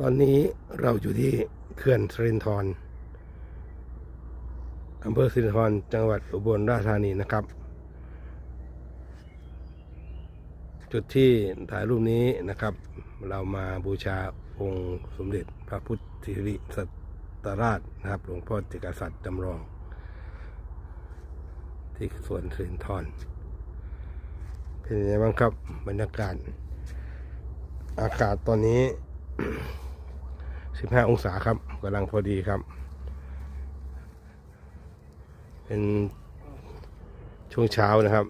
ตอนนี้เราอยู่ที่เขื่อนสรินธรอำเภอสิรินธรจังหวัดอุบลราชธานีนะครับ จุดที่ถ่ายรูปนี้นะครับ เรามาบูชาองค์สมเด็จพระพุทธิริสัตราชนะครับ หลวงพ่อเจกษัตริย์จำลอง ที่สวนสิรินธรเป็นยังไงบ้างครับบรรยากาศอากาศตอนนี้ 15องศาครับกำลังพอดีครับ เป็นช่วงเช้านะครับ